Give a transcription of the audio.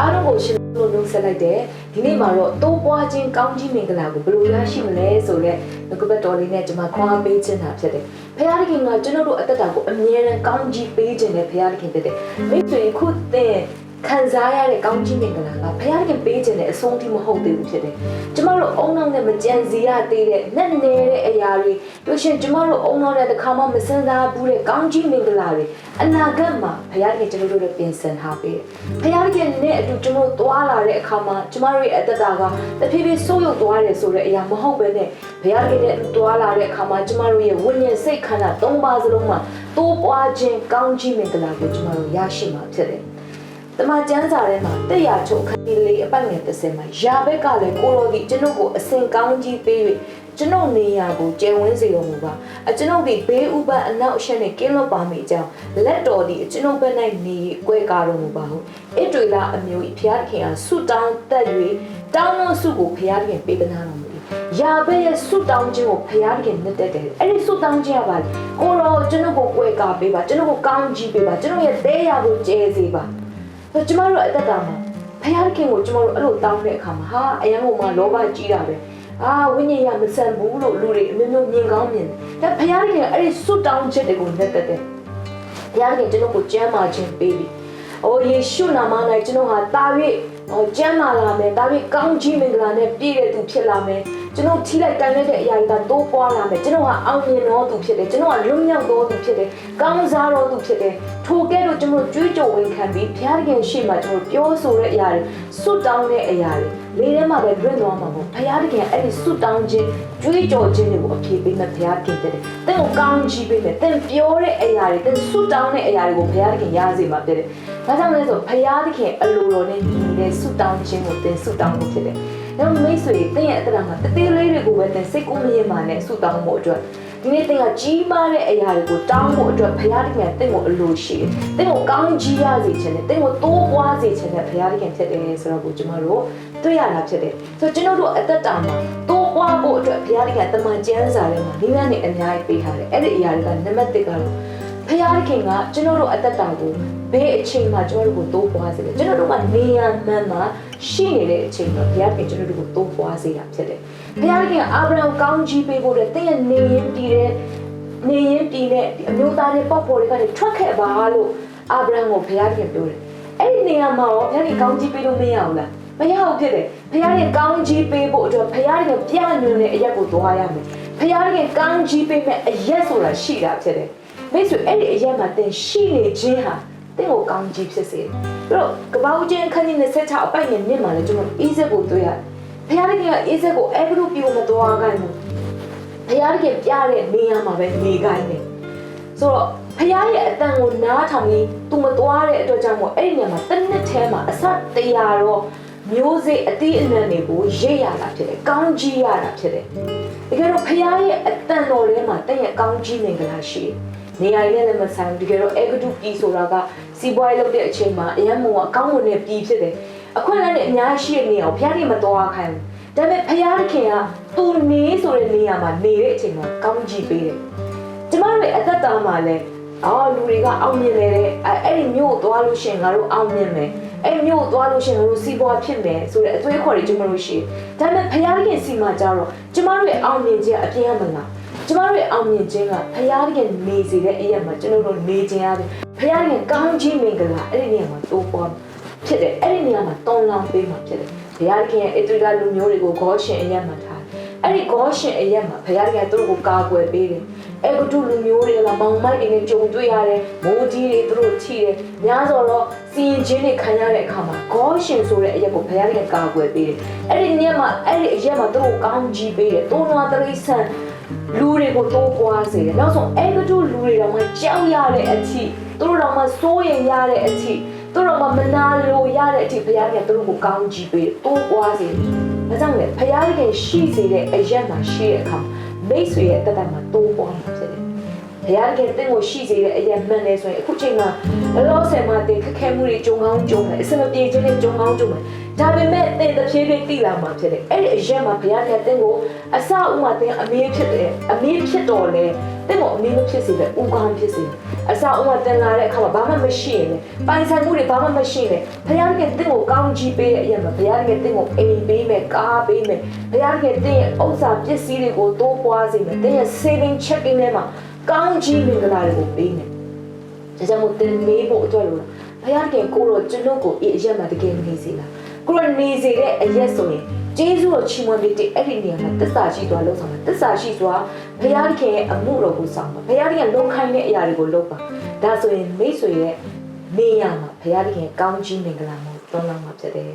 အားလုံးကိုရှင်လို့နှုတ်ဆက်လိုက်တယ်ဒီနေ့မှာတော့တိုးပွားခြင်းကောင်းကြီးမင်္ဂလာကိုဘယ်လိုရရှိမလဲဆိုတော့ငကပတ်တော်လေးနဲ့ကျွန်မခွာပေးခြင်းတာဖြစ်တယ်ဖခင်ခင်ကကျွန်တော်တို့အသက်တာကိုအမြဲတမ်းကောင်းကြီးပေးခြင်းနဲ့ဖခင်ခင်ဖြစ်တယ်မိတ်ဆွေခုသင် ခံစားရတဲ့ကောင်းကြီးမင်္ဂလာကဖခင်ခင်ပေးခြင်းနဲ့အဆုံးထိမဟုတ်သေးဘူးဖြစ်တယ်ကျမတို့အုံနောက်နဲ့မကြံစည်ရသေးတဲ့နဲ့နေတဲ့အရာတွေတို့ရှင်ကျမတို့အုံနောက်နဲ့တစ်ခါမှမစင်စားဘူးတဲ့ကောင်းကြီးမင်္ဂလာတွေအနာဂတ်မှာဖခင်ခင်ကျွန်တော်တို့လည်းပြင်ဆင်ထားပေးတယ်ဖခင်ခင်နဲ့အတူကျွန်တော်တို့သွားလာတဲ့အခါမှာကျမတို့ရဲ့အသက်တာကတဖြည်းဖြည်းဆိုးရုပ်သွားတယ်ဆိုတဲ့အရာမဟုတ်ပဲနဲ့ဘုရားခင်နဲ့အတူသွားလာတဲ့အခါမှာကျမတို့ရဲ့ဝိညာဉ်စိတ်ခန္ဓာသုံးပါးစလုံးမှာတိုးပွားခြင်းကောင်းကြီးမင်္ဂလာကိုကျမတို့ရရှိမှာဖြစ်တယ် တမန်ကျမ်းစာထဲမှာတက်ရချုပ်ခန်းကြီးလေးအပတ်ငယ်30မှာယာဘက်ကလည်းကိုလိုဒီကျွန်ုပ်ကိုအစဉ်ကောင်းကြီးပေး၍ကျွန်ုပ်နေရာကိုကျယ်ဝန်းစေတော်မူပါအကျွန်ုပ်ဒီဘေးဥပအနောက်အရှက်နှင့်ကင်းလွတ်ပါမိကြောင်းလက်တော်ဒီကျွန်ုပ်ဘက်၌နေကွဲကားတော်မူပါဟုဣတွေလအမျိုး၏ဖျားခင်အားဆုတောင်းတက်၍တောင်းသောဆုကိုဖျားခင်ပေးသနာတော်မူ၏ယာဘက်ရဲ့ဆုတောင်းခြင်းကိုဖျားခင်နှစ်သက်တယ်အဲ့ဒီဆုတောင်းခြင်းကပါလေကိုရောကျွန်ုပ်ကိုကွဲကားပေးပါကျွန်ုပ်ကိုကောင်းကြီးပေးပါကျွန်ုပ်ရဲ့တဲရာကိုကျဲစေပါ ဆိုကျမတို့အသက်တာမှာဖျားခင်ကိုကျမတို့အဲ့လိုတောင်းတဲ့အခါမှာဟာအယံကုန်မှာလောဘကြီးတာပဲအာဝိညာဉ်ရမဆန်ဘူးလို့လူတွေအမျိုးမျိုးမြင်ကောင်းမြင်တယ်ဒါဖျားခင်ကအဲ့ဒီဆုတောင်းချက်တွေကိုနှစ်သက်တယ်ဖျားခင်ကျွန်တော်ကိုကြမ်းမာခြင်းပေးပြီ။အိုယေရှုနာမ၌ကျွန်တော်ဟာတာ၍ဟောကျမ်းမာလာမယ်။ဒါပြီးကောင်းကြီးမင်္ဂလာနဲ့ပြည့်တဲ့သူဖြစ်လာမယ်။ ကျွန်တော်ထိလိုက်တိုင်လိုက်တဲ့အရာတွေကတိုးပွားလာမယ်။ကျွန်တော်ဟာအောင်မြင်တော်သူဖြစ်တယ်။ကျွန်တော်ကလွတ်မြောက်တော်သူဖြစ်တယ်။ကောင်းစားတော်သူဖြစ်တယ်။ထိုကဲ့သို့ကျွန်တော်ကြွေးကြော်ဝင်ခံပြီးဘုရားခင်ရှေ့မှာကျွန်တော်ပြောဆိုတဲ့အရာတွေစွတ်တောင်းတဲ့အရာတွေလေးထဲမှာပဲလွင့်သွားမှာပေါ့။ဘုရားခင်အဲ့ဒီစွတ်တောင်းခြင်းကြွေးကြော်ခြင်းတွေကိုအပြည့်ပေးမဲ့ဘုရားခင်တဲ့။တင့်ကိုကောင်းကြီးပေးမယ်။တင့်ပြောတဲ့အရာတွေတင့်စွတ်တောင်းတဲ့အရာတွေကိုဘုရားခင်ရစေမှာဖြစ်တယ်။ဒါကြောင့်လဲဆိုဘုရားသခင်အလိုတော်နဲ့ညီတဲ့ဆုတောင်းခြင်းကိုသင်ဆုတောင်းဖို့ဖြစ်တယ်။ ဒါပေမဲ့မိတ်ဆွေသင်ရဲ့အတ္တမှာတသေးလေးတွေကိုပဲသင်စိတ်ကူးမရင်မာနဲ့ဆုတောင်းဖို့အတွက်ဒီနေ့သင်ကကြီးမားတဲ့အရာတွေကိုတောင်းဖို့အတွက်ဘုရားသခင်ကသင်ကိုအလိုရှိတယ်။သင်ကိုကောင်းကြီးရစေခြင်းနဲ့သင်ကိုတိုးပွားစေခြင်းနဲ့ဘုရားသခင်ဖြစ်တယ်ဆိုတော့ကိုကျွန်တော်တို့တွေ့ရတာဖြစ်တယ်။ဆိုတော့ကျွန်တော်တို့အသက်တာမှာတိုးပွားဖို့အတွက်ဘုရားသခင်ကတမန်ကျမ်းစာထဲမှာနိဗ္ဗာန်နဲ့အများကြီးပေးထားတယ်။အဲ့ဒီအရာတွေကနံပါတ်1ကတော့ဖခင်ခင်ကကျွန်တော်တို့အသက်တာကိုဘေးအချိန်မှာကျွန်တော်တို့ကိုတိုးပွားစေတယ်ကျွန်တော်တို့ကနေရမှန်မှာ ရှိနေတဲ့အချိန်မှာဘုရားခင်ကျွန်တော်တို့ကိုတိုးပွားစေတာဖြစ်တယ်ဘုရားခင်ကအာဗြဟံကောင်းကြီးပေးဖို့တဲ့တဲ့ရဲ့နေရင်တည်တဲ့နေရင်တည်တဲ့အမျိုးသားတွေပေါ့ပေါ်တွေကနေထွက်ခဲ့ပါလို့အာဗြဟံကိုဘုရားခင်ပြောတယ်အဲ့ဒီနေရာမှာရောဘုရားခင်ကောင်းကြီးပေးလို့မရဘူးလားမရဘူးဖြစ်တယ်ဘုရားခင်ကောင်းကြီးပေးဖို့အတွက်ဘုရားခင်ပြညွှန်တဲ့အရက်ကိုသွားရမယ်ဘုရားခင်ကောင်းကြီးပေးမဲ့အရက်ဆိုတာရှိတာဖြစ်တယ်မိတ်ဆွေအဲ့ဒီအရက်မှာသင်ရှိနေခြင်းဟာ သင်ကိုကောင်းကြီးဖြစ်စေတယ်ပြီးတော့ကပောက်ချင်းခန်းကြီး26အပိုက်ငယ်မြင့်မှာလည်းကျွန်တော်အေးစက်ကိုတွေ့ရတယ်ဘုရားခင်ကအေးစက်ကိုအဲ့ဘလို့ပြိုမသွားခိုင်းဘူးဘုရားခင်ပြတဲ့နေရာမှာပဲနေခိုင်းတယ်ဆိုတော့ဖခင်ရဲ့အတန်ကိုနားထောင်ပြီးသူမသွားတဲ့အတွက်ကြောင့်မို့အဲ့ဒီနေရာမှာတစ်နှစ်ထဲမှာအစတရားတော့မျိုးစေ့အသီးအနှံတွေကိုရိတ်ရတာဖြစ်တယ်။ကောင်းကြီးရတာဖြစ်တယ်။တကယ်တော့ဖခင်ရဲ့အတန်တော်ထဲမှာတင့်ရဲ့ကောင်းကြီးမင်္ဂလာရှိတယ်။ နေရာရင်းနဲ့မဆိုင်ဘူးတကယ်တော့အေဂတုပြည်ဆိုတာကစီးပွားရေးလုပ်တဲ့အချိန်မှာအရန်မုံကအကောင်းဝင်တဲ့ပြည်ဖြစ်တယ်။အခွင့်အလမ်းနဲ့အများရှိတဲ့နေရာကိုဖခင်ကမတော်ခိုင်းဘူး။ဒါပေမဲ့ဖခင်ကသူနေဆိုတဲ့နေရာမှာနေတဲ့အချိန်မှာကောင်းကြီးပေးတယ်။ကျမတို့ရဲ့အသက်တာမှာလည်းအော်လူတွေကအောင်မြင်နေတယ်အဲ့အဲ့ဒီမြို့ကိုသွားလို့ရှရင်ငါတို့အောင်မြင်မယ်အဲ့ဒီမြို့ကိုသွားလို့ရှရင်ငါတို့စီးပွားဖြစ်မယ်ဆိုတဲ့အသွေးခေါ်တွေကျမတို့ရှိတယ်ဒါပေမဲ့ဖခင်စီမှာကြတော့ကျမတို့ရဲ့အောင်မြင်ခြင်းအပြင်းအမလား ကျမတို့ရဲ့အောင်မြင်ခြင်းကဖခင်နေစေတဲ့အရာမှာကျွန်တော်တို့နေခြင်းရတယ်ဖခင်ကောင်းခြင်းမင်္ဂလာအဲ့ဒီနေရာမှာတိုးပွားဖြစ်တယ်အဲ့ဒီနေရာမှာတောင်းလောင်းပေးမှာဖြစ်တယ်ဘုရားခင်ရဲ့အတူတူလူမျိုးတွေကိုဂေါရှင်အရာမှာထားအဲ့ဒီဂေါရှင်အရက်မှာဘုရားကသူတို့ကိုကာကွယ်ပေးတယ်။အဲကတုလူမျိုးတွေကမောင်မိုက်တွေနဲ့ကြုံတွေ့ရတယ်။မိုးကြီးတွေသူတို့ထိတယ်။များစွာတော့စီရင်ချင်းတွေခံရတဲ့အခါမှာဂေါရှင်ဆိုတဲ့အရက်ကိုဘုရားကကာကွယ်ပေးတယ်။အဲ့ဒီညမှာအဲ့ဒီအရက်မှာသူတို့ကောင်းကြီးပေးတယ်။သုံးနွားတရိษံ လူတွေကိုတိုးပွားစေတယ်။နောက်ဆုံးအဲကတုလူတွေတော့မှကြောက်ရတဲ့အထိသူတို့တော့မှစိုးရင်ရတဲ့အထိသူတို့တော့မှမနာလိုရတဲ့အထိဘုရားကသူတို့ကိုကောင်းကြီးပေးတယ်။တိုးပွားစေတယ်။ဒါကြောင့်လေဖယားခင်ရှိစေတဲ့အရက်မှာရှိတဲ့အခါမိတ်ဆွေရဲ့တက်တက်မှာတိုးပွားမှာဖြစ်တယ်။ ဖယားခင်တင့်ကိုရှိစေတဲ့အရက်မှန်တယ်ဆိုရင်အခုချိန်မှာအလောဆယ်မှာတင်ခက်ခဲမှုတွေကြုံကောင်းကြုံတယ်အစမပြေခြင်းတွေကြုံကောင်းကြုံတယ်။ဒါပေမဲ့တင်တစ်ဖြည်းဖြည်းတည်လာမှာဖြစ်တယ်။အဲ့ဒီအရက်မှာဖယားခင်တင့်ကိုအစအဦးမှာတင်အမေးဖြစ်တယ်အမေးဖြစ်တော်လဲတင့်ကိုအမေမဖြစ်စေပဲဦးကောင်းဖြစ်စေအစာအုံးကတင်လာတဲ့အခါမှာဘာမှမရှိရင်လေပိုင်ဆိုင်မှုတွေဘာမှမရှိရင်လေဖခင်ကတင့်ကိုကောင်းကြီးပေးတဲ့အရာမှာဖခင်ကတင့်ကိုအိမ်ပေးမယ်ကားပေးမယ်ဖခင်ကတင့်ရဲ့ဥစ္စာပစ္စည်းတွေကိုတိုးပွားစေမယ်တင့်ရဲ့ saving checking ထဲမှာ ကောင်းကြီးမင်္ဂလာတွေကိုပေးမယ်ဒါကြောင့်မို့တင်မေးဖို့အတွက်လို့ဖခင်ကကိုတော့ကျွန်တော်ကိုအေးအရက်မှာတကယ်နေစေလားကိုရနေစေတဲ့အရက်ဆိုရင်ကျေးဇူးတော်ချီးမွမ်းပေးတဲ့အဲ့ဒီနေရာမှာတစ္ဆာရှိသွားလို့ဆောင်တာတစ္ဆာရှိစွာဘုရားသခင်ရဲ့အမှုတော်ကိုဆောင်ပါဘုရားသခင်လုံခိုင်းတဲ့အရာတွေကိုလုပ်ပါဒါဆိုရင်မိတ်ဆွေရဲ့နေရာမှာဘုရားသခင်ကောင်းကြီးမင်္ဂလာမှုတွန်းလောင်းမှာဖြစ်တယ်